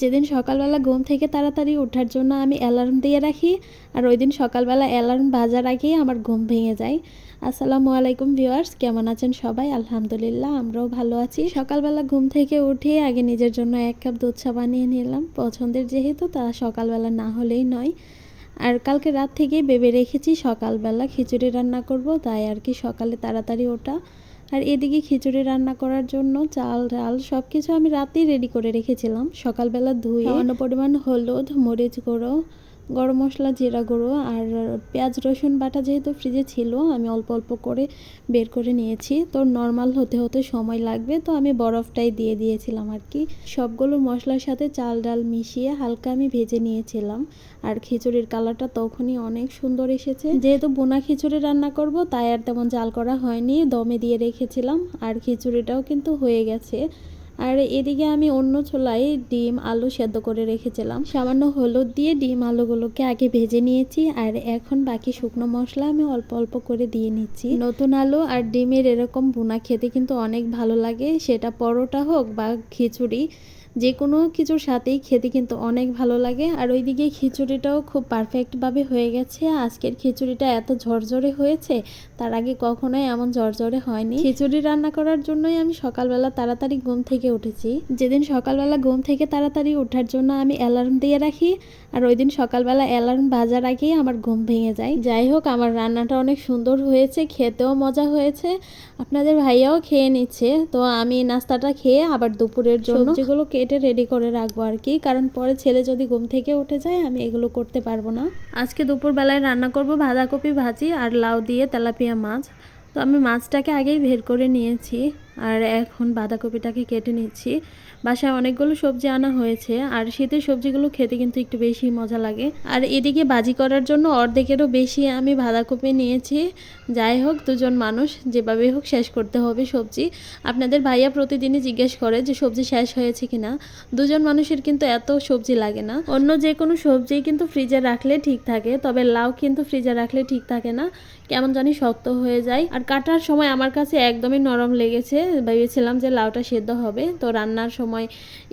যেদিন সকালবেলা ঘুম থেকে তাড়াতাড়ি ওঠার জন্য আমি অ্যালার্ম দিয়ে রাখি আর ওই দিন সকালবেলা অ্যালার্ম বাজার আগেই আমার ঘুম ভেঙে যায়। আসসালামু আলাইকুম ভিউয়ার্স, কেমন আছেন সবাই? আলহামদুলিল্লাহ, আমরাও ভালো আছি। সকালবেলা ঘুম থেকে উঠে আগে নিজের জন্য এক কাপ দুধ চা বানিয়ে নিলাম। পছন্দের যেহেতু তা সকালবেলা না হলেই নয়। আর কালকে রাত থেকেই ভেবে রেখেছি সকালবেলা খিচুড়ি রান্না করব, তাই আর কি সকালে তাড়াতাড়ি ওঠা আর এদিকে খিচুড়ি রান্না করার জন্য চাল, ডাল সব কিছু আমি রাতেই রেডি করে রেখেছিলাম। সকালবেলা ধুয়ে অন্য পরিমাণ হলুদ, মরিচ গুঁড়ো গরম মশলা, জিরা গুঁড়ো আর পেঁয়াজ, রসুন বাটা যেহেতু ফ্রিজে ছিল, আমি অল্প অল্প করে বের করে নিয়েছি। তো নর্মাল হতে হতে সময় লাগবে, তো আমি বরফটাই দিয়ে দিয়েছিলাম আর কি। সবগুলো মশলার সাথে চাল ডাল মিশিয়ে হালকা আমি ভেজে নিয়েছিলাম। আর খিচুড়ির কালারটা তখনই অনেক সুন্দর এসেছে। যেহেতু বোনা খিচুড়ি রান্না করব, তাই আর তেমন জাল করা হয়নি, দমে দিয়ে রেখেছিলাম। আর খিচুড়িটাও কিন্তু হয়ে গেছে। আর এদিকে আমি অন্য ছোলায় ডিম, আলু সেদ্ধ করে রেখেছিলাম। সামান্য হলুদ দিয়ে ডিম আলুগুলোকে আগে ভেজে নিয়েছি আর এখন বাকি শুকনো মশলা আমি অল্প অল্প করে দিয়ে নিচ্ছি। নতুন আলু আর ডিমের এরকম বোনা খেতে কিন্তু অনেক ভালো লাগে। সেটা পরোটা হোক বা খিচুড়ি যে কোনো কিছুর সাথেই খেতে কিন্তু অনেক ভালো লাগে। আর ওইদিকে খিচুড়িটাও খুব পারফেক্টভাবে হয়ে গেছে। আজকের খিচুড়িটা এত ঝরঝরে হয়েছে, তার আগে কখনোই এমন ঝরঝরে হয়নি। খিচুড়ি রান্না করার জন্যই আমি সকালবেলা তাড়াতাড়ি ঘুম থেকে উঠেছি। যেদিন সকালবেলা ঘুম থেকে তাড়াতাড়ি ওঠার জন্য আমি অ্যালার্ম দিয়ে রাখি, আর ওই দিন সকালবেলা অ্যালার্ম বাজার আগেই আমার ঘুম ভেঙে যায়। যাই হোক, আমার রান্নাটা অনেক সুন্দর হয়েছে, খেতেও মজা হয়েছে। আপনাদের ভাইয়াও খেয়ে নিচ্ছে, তো আমি নাস্তাটা খেয়ে আবার দুপুরের জন্য যেগুলো কেটে রেডি করে রাখব আর কি। কারণ পরে ছেলে যদি ঘুম থেকে উঠে যায়, আমি এগুলো করতে পারব না। আজকে দুপুরবেলায় রান্না করব বাঁধাকপি ভাজি আর লাউ দিয়ে তেলাপিয়া মাছ। তো আমি মাছটাকে আগেই বের করে নিয়েছি। আর এখন বাঁধাকপিটাকে কেটে নিচ্ছি। বাসায় অনেকগুলো সবজি আনা হয়েছে, আর শীতের সবজিগুলো খেতে কিন্তু একটু বেশি মজা লাগে। আর এদিকে বাজি করার জন্য অর্ধেকেরও বেশি আমি বাঁধাকপি নিয়েছি। যাই হোক, দুজন মানুষ, যেভাবে হোক শেষ করতে হবে সবজি। আপনাদের ভাইয়া প্রতিদিনই জিজ্ঞেস করে যে সবজি শেষ হয়েছে কিনা। দুজন মানুষের কিন্তু এত সবজি লাগে না। অন্য যে কোনো সবজি কিন্তু ফ্রিজে রাখলে ঠিক থাকে, তবে লাউ কিন্তু ফ্রিজে রাখলে ঠিক থাকে না। কেমন জানি শক্ত হয়ে যায়। আর কাটার সময় আমার কাছে একদমই নরম লেগেছে। ভেবেছিলাম যে লাউটা সেদ্ধ হবে। তো রান্নার সময়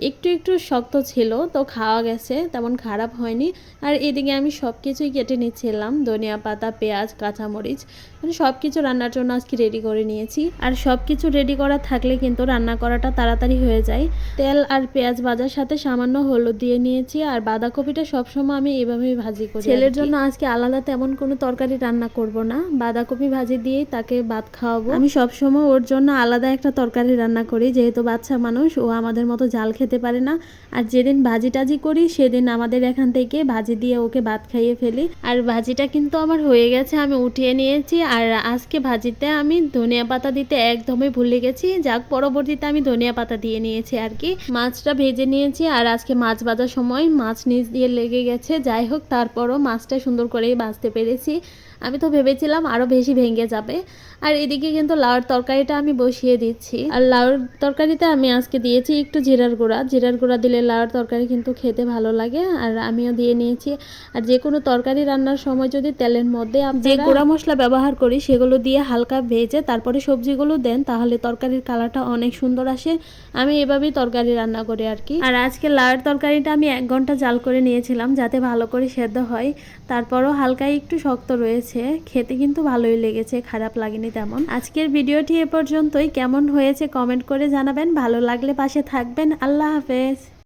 একটু একটু শক্ত ছিল, তো খাওয়া গেছে, তেমন খারাপ হয়নি। আর এদিকে আমি সব কিছুই কেটে নিচ্ছিলাম, ধনিয়া পাতা, পেঁয়াজ, কাঁচামরিচ মানে সব কিছু রান্নার জন্য আজকে রেডি করে নিয়েছি। আর সব কিছু রেডি করা থাকলে কিন্তু রান্না করাটা তাড়াতাড়ি হয়ে যায়। তেল আর পেঁয়াজ ভাজার সাথে সামান্য হলুদ দিয়ে নিয়েছি, আর বাঁধাকপিটা সবসময় আমি এভাবেই ভাজি করি ছেলের জন্য আজকে আলাদা তেমন কোনো তরকারি রান্না করব না। বাঁধাকপি ভাজি দিয়েই তাকে ভাত খাওয়াবো। আমি সবসময় ওর জন্য আলাদা একটা তরকারি রান্না করি, যেহেতু বাচ্চা মানুষ, ও আমাদের মতো জাল খেতে পারে না। আর যেদিন ভাজি টাজি করি, সেদিন আমাদের এখান থেকে ভাজি দিয়ে ওকে ভাত খাইয়ে ফেলি। আর ভাজিটা কিন্তু আমার হয়ে গেছে, আমি উঠিয়ে নিয়েছি। আর আজকে ভাজিতে আমি ধনিয়া পাতা দিতে একদমই ভুলে গেছি। যাক, পরবর্তীতে আমি ধনিয়া পাতা দিয়ে নিয়েছি আর কি। মাছটা ভেজে নিয়েছি, আর আজকে মাছ ভাজার সময় মাছ নিচ দিয়ে লেগে গেছে। যাই হোক, তারপরও মাছটা সুন্দর করেই ভাজতে পেরেছি। আমি তো ভেবেছিলাম আরও বেশি ভেঙে যাবে। আর এদিকে কিন্তু লাউর তরকারিটা আমি বসিয়ে দিচ্ছি। আর লাউর তরকারিতে আমি আজকে দিয়েছি একটু জিরার গুঁড়া। জিরার গুঁড়া দিলে লাউর তরকারি কিন্তু খেতে ভালো লাগে। আর আমিও দিয়ে নিয়েছি। আর যে কোনো তরকারি রান্নার সময় যদি তেলের মধ্যে যে গুঁড়া মশলা ব্যবহার করি, সেগুলো দিয়ে হালকা ভেজে তারপরে সবজিগুলো দেন, তাহলে তরকারির কালারটা অনেক সুন্দর আসে। আমি এভাবেই তরকারি রান্না করি আর কি। আর আজকে লাউর তরকারিটা আমি এক ঘণ্টা জাল করে নিয়েছিলাম, যাতে ভালো করে সেদ্ধ হয়। তারপরও হালকা একটু শক্ত রয়েছে। খেতে কিন্তু ভালোই লেগেছে, খারাপ লাগেনি তেমন। আজকের ভিডিওটি এ পর্যন্তই। কেমন হয়েছে কমেন্ট করে জানাবেন। ভালো লাগলে পাশে থাকবেন। আল্লাহ হাফেজ।